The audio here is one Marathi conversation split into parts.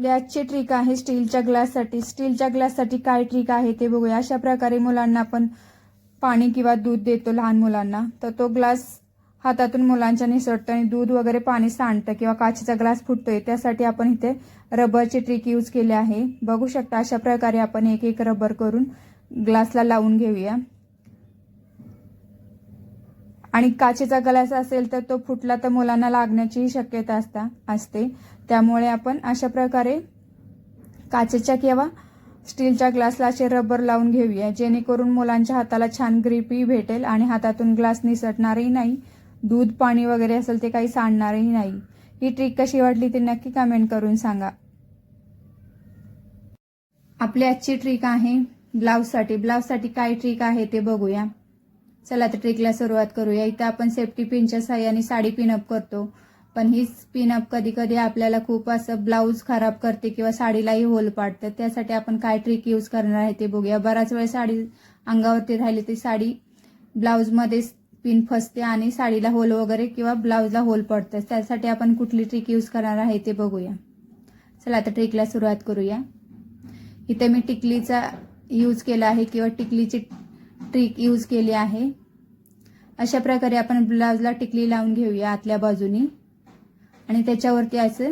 आपली आजची ट्रिक आहे स्टीलच्या ग्लाससाठी स्टीलच्या ग्लाससाठी काय ट्रिक आहे ते बघूया. अशा प्रकारे मुलांना आपण पाणी किंवा दूध देतो लहान मुलांना. तर तो ग्लास हातातून मुलांच्या निसटतं आणि दूध वगैरे पाणी सांडतं किंवा काचेचा ग्लास फुटतोय. त्यासाठी आपण इथे रबरची ट्रिक यूज केली आहे. बघू शकता अशा प्रकारे आपण एक एक रबर करून ग्लासला लावून घेऊया. आणि काचेचा ग्लास असेल तर तो फुटला तर मुलांना लागण्याचीही शक्यता असता असते. त्यामुळे आपण अशा प्रकारे काचेच्या किंवा स्टीलच्या ग्लासला असे रबर लावून घेऊया जेणेकरून मुलांच्या हाताला छान ग्रिपही भेटेल आणि हातातून ग्लास निसटणारही नाही दूध पाणी वगैरे असेल ते काही सांडणारही नाही. ही ट्रिक कशी वाटली ते नक्की कमेंट करून सांगा. आपली आजची ट्रिक आहे ब्लाऊजसाठी ब्लाऊजसाठी काय ट्रिक आहे ते बघूया. चला तर ट्रिकला सुरुवात करूया. इथं आपण सेफ्टी पिनच्या साह्याने साडी पिनअप करतो. पण हीच पिनअप कधी कधी आपल्याला खूप असं ब्लाऊज खराब करते किंवा साडीलाही होल पाडतं. त्यासाठी आपण काय ट्रिक यूज करणार आहे ते बघूया. बराच वेळ साडी अंगावरती राहिली ती साडी ब्लाऊजमध्ये पिन फसते आणि साडीला होल वगैरे किंवा ब्लाऊजला होल पडतं. त्यासाठी आपण कुठली ट्रिक यूज करणार आहे ते बघूया. चला आता ट्रिकला सुरुवात करूया. इथे मी टिकलीचा यूज केला आहे किंवा टिकलीची ट्रिक यूज केली आहे. अशा प्रकारे आपण ब्लाऊजला टिकली लावून घेऊया आतल्या बाजूनी. आणि त्याच्यावरती असं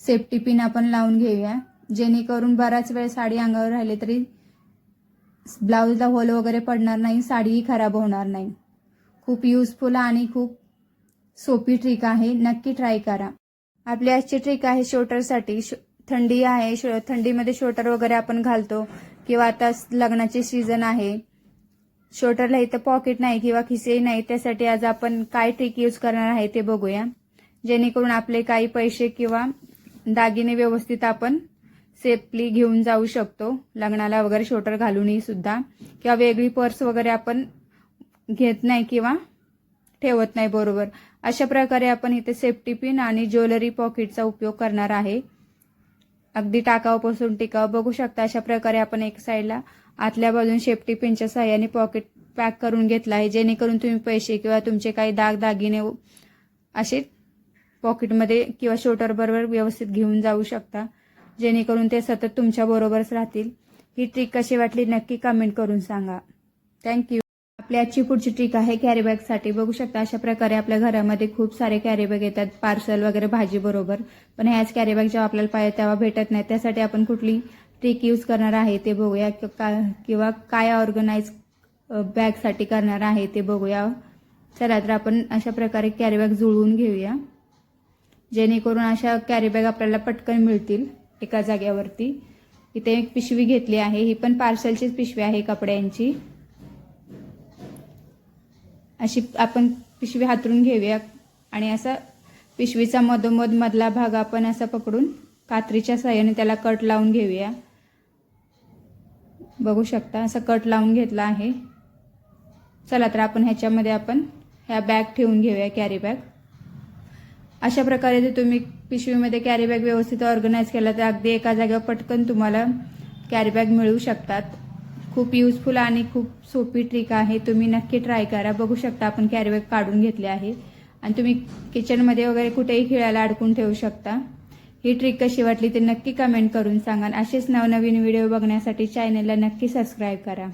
सेफ्टी पिन आपण लावून घेऊया. जेणेकरून बराच वेळ साडी अंगावर राहिली तरी ब्लाऊजला होल वगैरे पडणार नाही साडीही खराब होणार नाही. खूप युजफुल आणि खूप सोपी ट्रिक आहे. नक्की ट्राय करा. आपली आजची ट्रिक आहे शोटरसाठी शो थंडी आहे शो थंडीमध्ये शोटर वगैरे आपण घालतो किंवा आता लग्नाचे सीझन आहे. शोटरला इथं पॉकेट नाही किंवा खिसे नाही त्यासाठी आज आपण काय ट्रिक यूज करणार आहे ते बघूया. जेणेकरून आपले काही पैसे किंवा दागिने व्यवस्थित आपण सेफली घेऊन जाऊ शकतो. लग्नाला वगैरे शोटर घालूनही सुद्धा. किंवा वेगळी पर्स वगैरे आपण घेत नाही किंवा ठेवत नाही बरोबर. अशा प्रकारे आपण इथे सेफ्टी पिन आणि ज्वेलरी पॉकेटचा उपयोग करणार आहे. अगदी टाकावपासून टिकाव बघू शकता. अशा प्रकारे आपण एक साईडला आतल्या बाजून शेपटी पिनच्या सहाय्याने पॉकेट पॅक करून घेतला आहे. जेणेकरून तुम्ही पैसे किंवा तुमचे काही दाग दागिने असे पॉकेटमध्ये किंवा शोटर बरोबर व्यवस्थित घेऊन जाऊ शकता. जेणेकरून ते सतत तुमच्या बरोबरच राहतील. ही ट्रिक कशी वाटली नक्की कमेंट करून सांगा. थँक्यू आपली आजची पुढची ट्रिक आहे कॅरीबॅगसाठी बघू शकता अशा प्रकारे आपल्या घरामध्ये खूप सारे कॅरीबॅग येतात. पार्सल वगैरे भाजी बरोबर. पण ह्याच कॅरीबॅग जेव्हा आपल्याला पाहिजे तेव्हा भेटत नाही. त्यासाठी आपण कुठली ट्रिक यूज करणार आहे ते बघूया. किंवा काय ऑर्गनाईज बॅगसाठी करणार आहे ते बघूया. चला तर आपण अशा प्रकारे कॅरीबॅग जुळवून घेऊया. जेणेकरून अशा कॅरीबॅग आपल्याला पटकन मिळतील एका जाग्यावरती. इथे एक पिशवी घेतली आहे. ही पण पार्सलचीच पिशवी आहे कपड्यांची. अशी आपण पिशवी हातरून घेऊया आणि असा पिशवीचा मधोमध मधला भाग आपण असा पकडून कात्रीच्या साह्याने त्याला कट लावून घेऊया. बघू शकता. असं कट लावून घेतला आहे. चला तर आपण ह्याच्यामध्ये आपण ह्या बॅग ठेवून घेऊया कॅरी बॅग अशा प्रकारे जर तुम्ही पिशवीमध्ये कॅरी बॅग व्यवस्थित ऑर्गनाईज केला तर अगदी एका जागेवर पटकन तुम्हाला कॅरी बॅग मिळू शकतात. खूप युजफुल आणि खूप सोपी ट्रिक आहे. तुम्ही नक्की ट्राय करा. बघू शकता आपण कॅरी बॅग काढून घेतले आहे. आणि तुम्ही किचनमध्ये वगैरे कुठेही खेळायला अडकून ठेवू शकता. ही ट्रिक कशी वाटली ते नक्की कमेंट करून सांगा असेच नवनवीन व्हिडिओ बघण्यासाठी चॅनलला नक्की सबस्क्राईब करा.